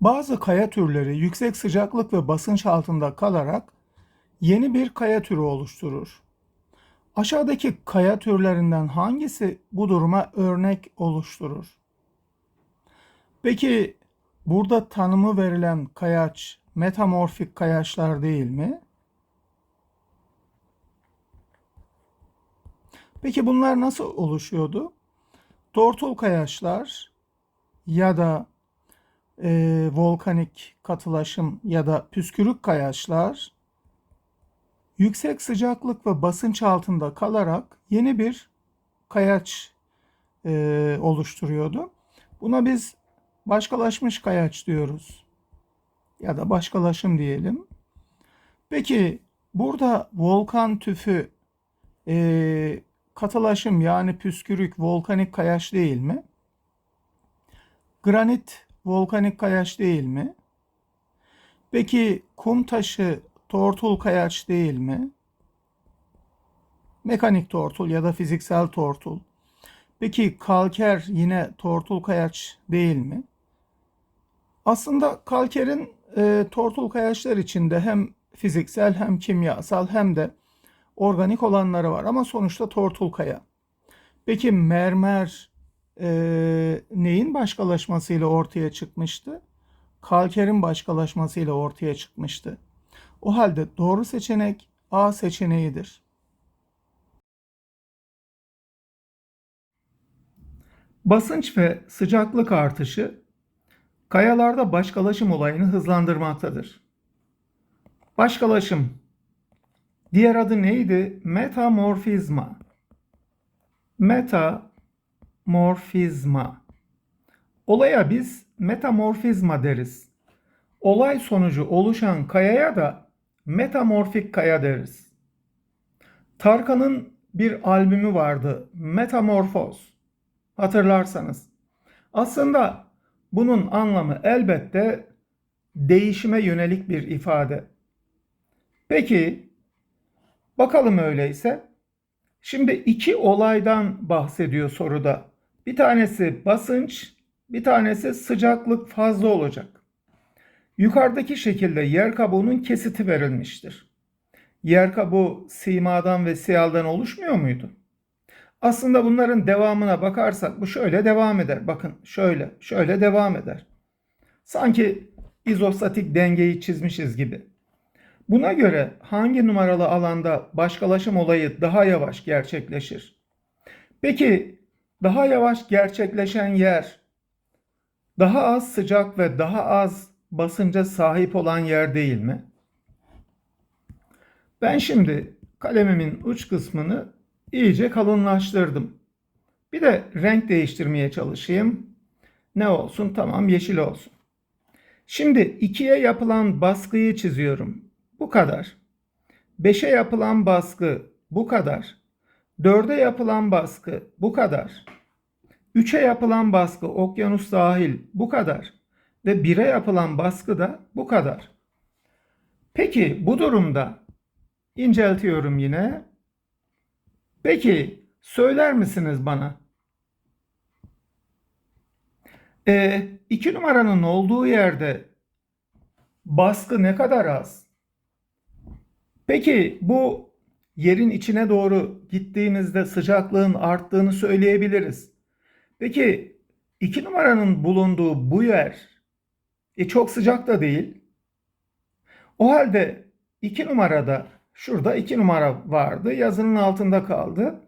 Bazı kaya türleri yüksek sıcaklık ve basınç altında kalarak yeni bir kaya türü oluşturur. Aşağıdaki kaya türlerinden hangisi bu duruma örnek oluşturur? Peki burada tanımı verilen kayaç metamorfik kayaçlar değil mi? Peki bunlar nasıl oluşuyordu? Tortul kayaçlar ya da e, volkanik katılaşım ya da püskürük kayaçlar yüksek sıcaklık ve basınç altında kalarak yeni bir kayaç e, oluşturuyordu. Buna biz başkalaşmış kayaç diyoruz ya da başkalaşım diyelim. Peki burada volkan tüfü e, katılaşım yani püskürük volkanik kayaç değil mi? Granit volkanik kayaç değil mi? Peki kum taşı tortul kayaç değil mi? Mekanik tortul ya da fiziksel tortul. Peki kalker yine tortul kayaç değil mi? Aslında kalkerin e, tortul kayaçlar içinde hem fiziksel hem kimyasal hem de organik olanları var ama sonuçta tortul kaya. Peki mermer e, neyin başkalaşmasıyla ortaya çıkmıştı? Kalkerin başkalaşmasıyla ortaya çıkmıştı. O halde doğru seçenek A seçeneğidir. Basınç ve sıcaklık artışı kayalarda başkalaşım olayını hızlandırmaktadır. Başkalaşım diğer adı neydi? Metamorfizma. Metamorfizma. Olaya biz metamorfizma deriz. Olay sonucu oluşan kayaya da metamorfik kaya deriz. Tarkan'ın bir albümü vardı. Metamorfoz. Hatırlarsanız. Aslında bunun anlamı elbette değişime yönelik bir ifade. Peki bakalım öyleyse. Şimdi iki olaydan bahsediyor soruda. Bir tanesi basınç, bir tanesi sıcaklık fazla olacak. Yukarıdaki şekilde yer kabuğunun kesiti verilmiştir. Yer kabuğu simadan ve siyaldan oluşmuyor muydu? Aslında bunların devamına bakarsak bu şöyle devam eder. Bakın şöyle, şöyle devam eder. Sanki izostatik dengeyi çizmişiz gibi. Buna göre hangi numaralı alanda başkalaşım olayı daha yavaş gerçekleşir? Peki daha yavaş gerçekleşen yer daha az sıcak ve daha az basınca sahip olan yer değil mi? Ben şimdi kalemimin uç kısmını iyice kalınlaştırdım. Bir de renk değiştirmeye çalışayım. Ne olsun? Tamam yeşil olsun. Şimdi 2'ye yapılan baskıyı çiziyorum. Bu kadar. 5'e yapılan baskı bu kadar. 4'e yapılan baskı bu kadar. 3'e yapılan baskı okyanus dahil bu kadar. Ve 1'e yapılan baskı da bu kadar. Peki bu durumda inceltiyorum yine. Peki söyler misiniz bana? E, iki numaranın olduğu yerde baskı ne kadar az? Peki bu yerin içine doğru gittiğimizde sıcaklığın arttığını söyleyebiliriz. Peki iki numaranın bulunduğu bu yer e, çok sıcak da değil. O halde iki numarada şurada iki numara vardı. Yazının altında kaldı.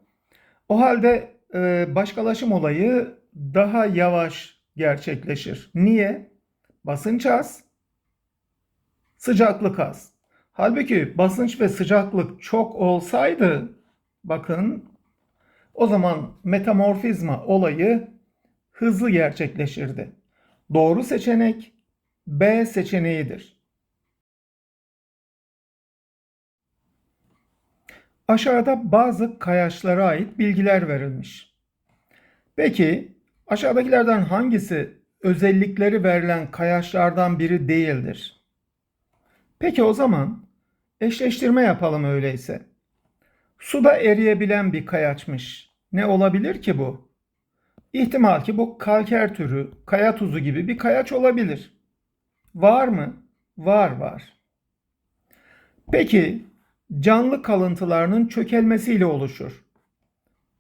O halde e, başkalaşım olayı daha yavaş gerçekleşir. Niye? Basınç az, sıcaklık az. Halbuki basınç ve sıcaklık çok olsaydı bakın o zaman metamorfizma olayı hızlı gerçekleşirdi. Doğru seçenek B seçeneğidir. Aşağıda bazı kayaçlara ait bilgiler verilmiş. Peki aşağıdakilerden hangisi özellikleri verilen kayaçlardan biri değildir? Peki o zaman eşleştirme yapalım öyleyse. Suda eriyebilen bir kayaçmış. Ne olabilir ki bu? İhtimal ki bu kalker türü, kaya tuzu gibi bir kayaç olabilir. Var mı? Var var. Peki canlı kalıntılarının çökelmesiyle oluşur.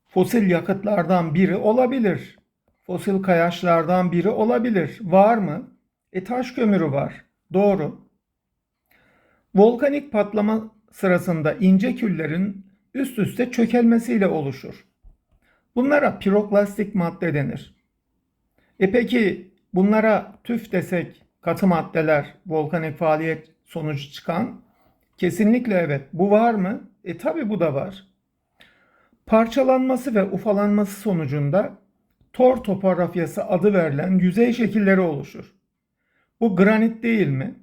Fosil yakıtlardan biri olabilir. Fosil kayaçlardan biri olabilir. Var mı? E taş kömürü var. Doğru. Volkanik patlama sırasında ince küllerin üst üste çökelmesiyle oluşur. Bunlara piroklastik madde denir. E peki bunlara tüf desek katı maddeler volkanik faaliyet sonucu çıkan? Kesinlikle evet. Bu var mı? E tabi bu da var. Parçalanması ve ufalanması sonucunda tor topografyası adı verilen yüzey şekilleri oluşur. Bu granit değil mi?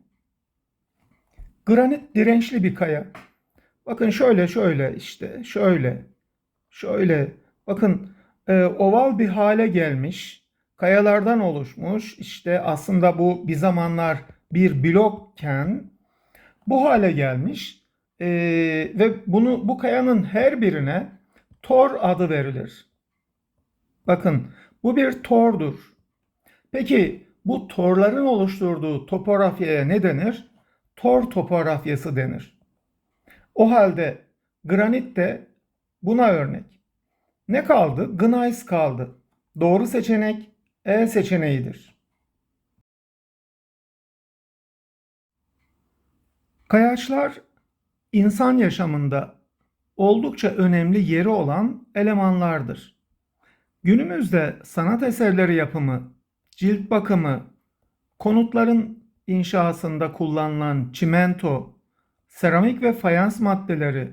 Granit dirençli bir kaya. Bakın şöyle şöyle işte şöyle şöyle bakın e, oval bir hale gelmiş kayalardan oluşmuş işte aslında bu bir zamanlar bir blokken bu hale gelmiş e, ve bunu bu kayanın her birine tor adı verilir. Bakın bu bir tordur. Peki bu torların oluşturduğu topografyaya ne denir? Tor topografyası denir. O halde granit de buna örnek. Ne kaldı? Gneiss kaldı. Doğru seçenek E seçeneğidir. Kayaçlar insan yaşamında oldukça önemli yeri olan elemanlardır. Günümüzde sanat eserleri yapımı, cilt bakımı, konutların inşasında kullanılan çimento, seramik ve fayans maddeleri,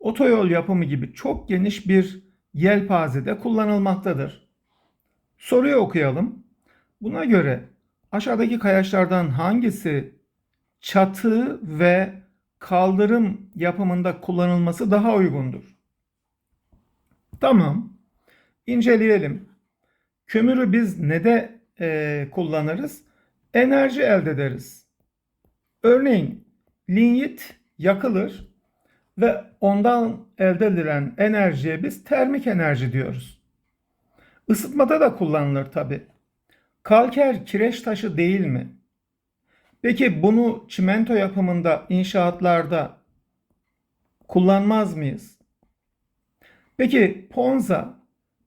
otoyol yapımı gibi çok geniş bir yelpazede kullanılmaktadır. Soruyu okuyalım. Buna göre aşağıdaki kayaçlardan hangisi çatı ve kaldırım yapımında kullanılması daha uygundur? Tamam. İnceleyelim. Kömürü biz ne de e, kullanırız? Enerji elde ederiz. Örneğin linyit yakılır ve ondan elde edilen enerjiye biz termik enerji diyoruz. Isıtmada da kullanılır tabi. Kalker kireç taşı değil mi? Peki bunu çimento yapımında, inşaatlarda kullanmaz mıyız? Peki ponza,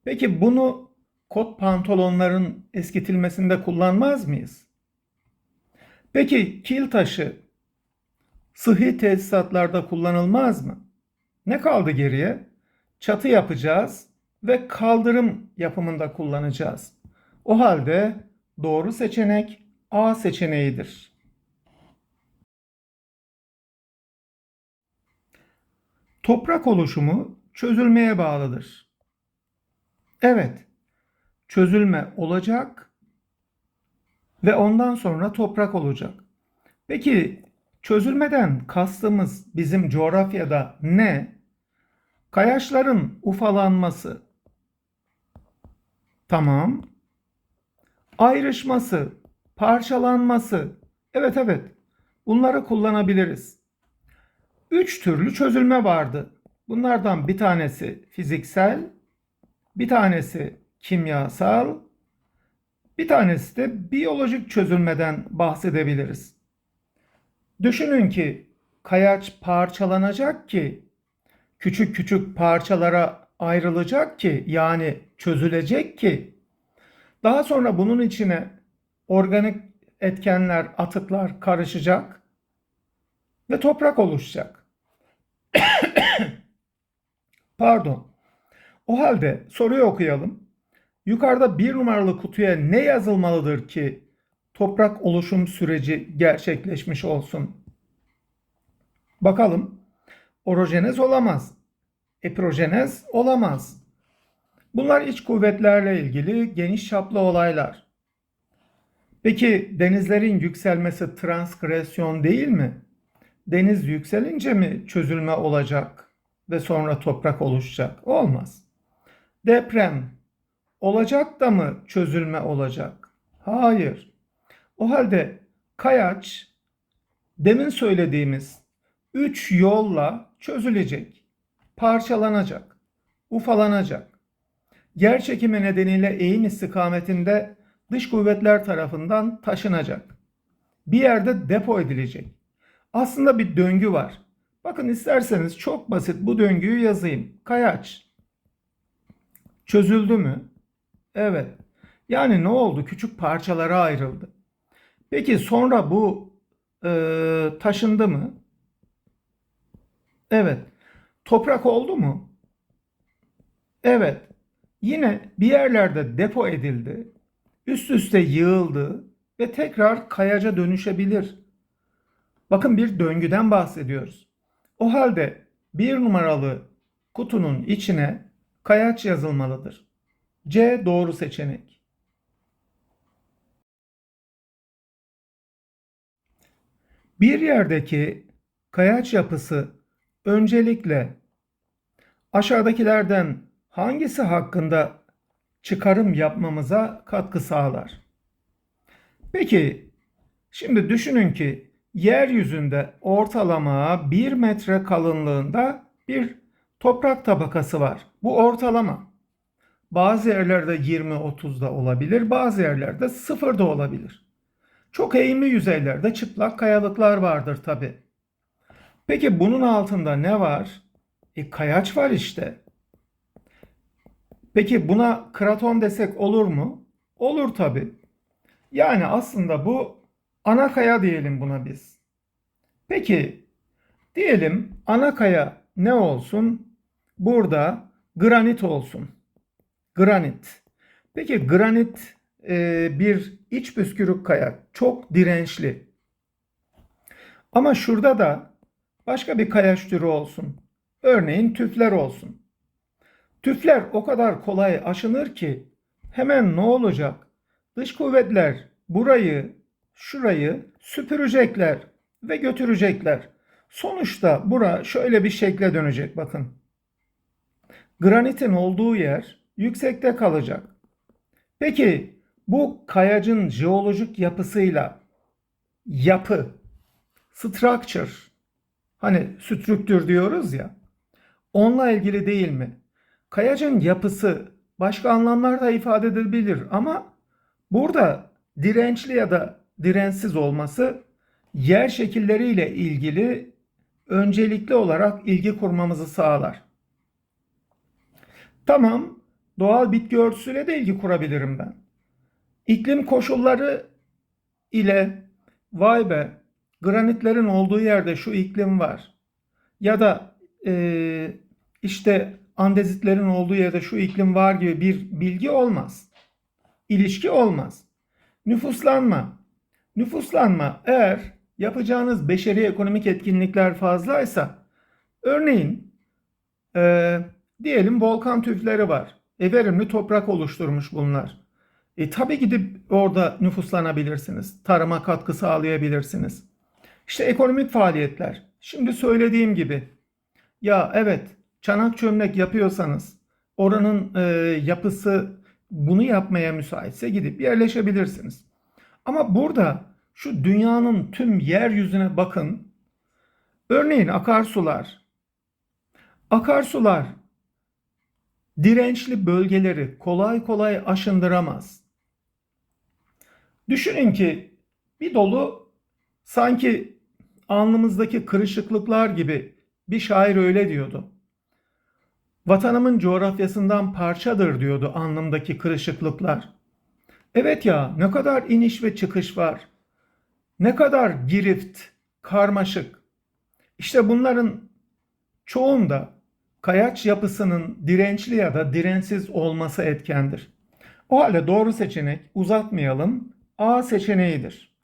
peki bunu kot pantolonların eskitilmesinde kullanmaz mıyız? Peki kil taşı sıhhi tesisatlarda kullanılmaz mı? Ne kaldı geriye? Çatı yapacağız ve kaldırım yapımında kullanacağız. O halde doğru seçenek A seçeneğidir. Toprak oluşumu çözülmeye bağlıdır. Evet, çözülme olacak ve ondan sonra toprak olacak. Peki çözülmeden kastımız bizim coğrafyada ne? Kayaçların ufalanması. Tamam. Ayrışması, parçalanması. Evet evet. Bunları kullanabiliriz. Üç türlü çözülme vardı. Bunlardan bir tanesi fiziksel, bir tanesi kimyasal, bir tanesi de biyolojik çözülmeden bahsedebiliriz. Düşünün ki kayaç parçalanacak ki küçük küçük parçalara ayrılacak ki yani çözülecek ki daha sonra bunun içine organik etkenler, atıklar karışacak ve toprak oluşacak. Pardon. O halde soruyu okuyalım. Yukarıda bir numaralı kutuya ne yazılmalıdır ki toprak oluşum süreci gerçekleşmiş olsun? Bakalım. Orojenez olamaz. Eprojenez olamaz. Bunlar iç kuvvetlerle ilgili geniş çaplı olaylar. Peki denizlerin yükselmesi transgresyon değil mi? Deniz yükselince mi çözülme olacak ve sonra toprak oluşacak? Olmaz. Deprem olacak da mı çözülme olacak? Hayır. O halde kayaç demin söylediğimiz üç yolla çözülecek, parçalanacak, ufalanacak. Yer çekimi nedeniyle eğim istikametinde dış kuvvetler tarafından taşınacak. bir yerde depo edilecek. Aslında bir döngü var. Bakın isterseniz çok basit bu döngüyü yazayım. Kayaç. Çözüldü mü? Evet. Yani ne oldu? Küçük parçalara ayrıldı. Peki sonra bu e, taşındı mı? Evet. Toprak oldu mu? Evet. Yine bir yerlerde depo edildi. Üst üste yığıldı ve tekrar kayaca dönüşebilir. Bakın bir döngüden bahsediyoruz. O halde bir numaralı kutunun içine kayaç yazılmalıdır. C doğru seçenek. Bir yerdeki kayaç yapısı öncelikle aşağıdakilerden hangisi hakkında çıkarım yapmamıza katkı sağlar? Peki, şimdi düşünün ki yeryüzünde ortalama 1 metre kalınlığında bir toprak tabakası var. Bu ortalama. Bazı yerlerde 20-30 da olabilir, bazı yerlerde 0 da olabilir. Çok eğimli yüzeylerde çıplak kayalıklar vardır tabi. Peki bunun altında ne var? E, kayaç var işte. Peki buna kraton desek olur mu? Olur tabi. Yani aslında bu ana kaya diyelim buna biz. Peki diyelim ana kaya ne olsun? Burada granit olsun. Granit. Peki granit e, bir iç püskürük kaya. Çok dirençli. Ama şurada da başka bir kayaç türü olsun. Örneğin tüfler olsun. Tüfler o kadar kolay aşınır ki hemen ne olacak? Dış kuvvetler burayı, şurayı süpürecekler ve götürecekler. Sonuçta bura şöyle bir şekle dönecek bakın. Granitin olduğu yer yüksekte kalacak. Peki bu kayacın jeolojik yapısıyla yapı, structure, hani strüktür diyoruz ya, onunla ilgili değil mi? Kayacın yapısı başka anlamlarda ifade edilebilir ama burada dirençli ya da dirensiz olması yer şekilleriyle ilgili öncelikli olarak ilgi kurmamızı sağlar. Tamam, doğal bitki örtüsüyle de ilgi kurabilirim ben. İklim koşulları ile vay be granitlerin olduğu yerde şu iklim var. Ya da e, işte andezitlerin olduğu yerde şu iklim var gibi bir bilgi olmaz. İlişki olmaz. Nüfuslanma. Nüfuslanma eğer yapacağınız beşeri ekonomik etkinlikler fazlaysa örneğin e, diyelim volkan tüfleri var. E, verimli toprak oluşturmuş bunlar. E, tabii gidip orada nüfuslanabilirsiniz. Tarıma katkı sağlayabilirsiniz. İşte ekonomik faaliyetler. Şimdi söylediğim gibi ya evet çanak çömlek yapıyorsanız oranın e, yapısı bunu yapmaya müsaitse gidip yerleşebilirsiniz. Ama burada şu dünyanın tüm yeryüzüne bakın. Örneğin akarsular. Akarsular dirençli bölgeleri kolay kolay aşındıramaz. Düşünün ki bir dolu sanki alnımızdaki kırışıklıklar gibi bir şair öyle diyordu. Vatanımın coğrafyasından parçadır diyordu alnımdaki kırışıklıklar. Evet ya ne kadar iniş ve çıkış var. Ne kadar girift, karmaşık. İşte bunların çoğunda kayaç yapısının dirençli ya da dirensiz olması etkendir. O halde doğru seçenek uzatmayalım A seçeneğidir.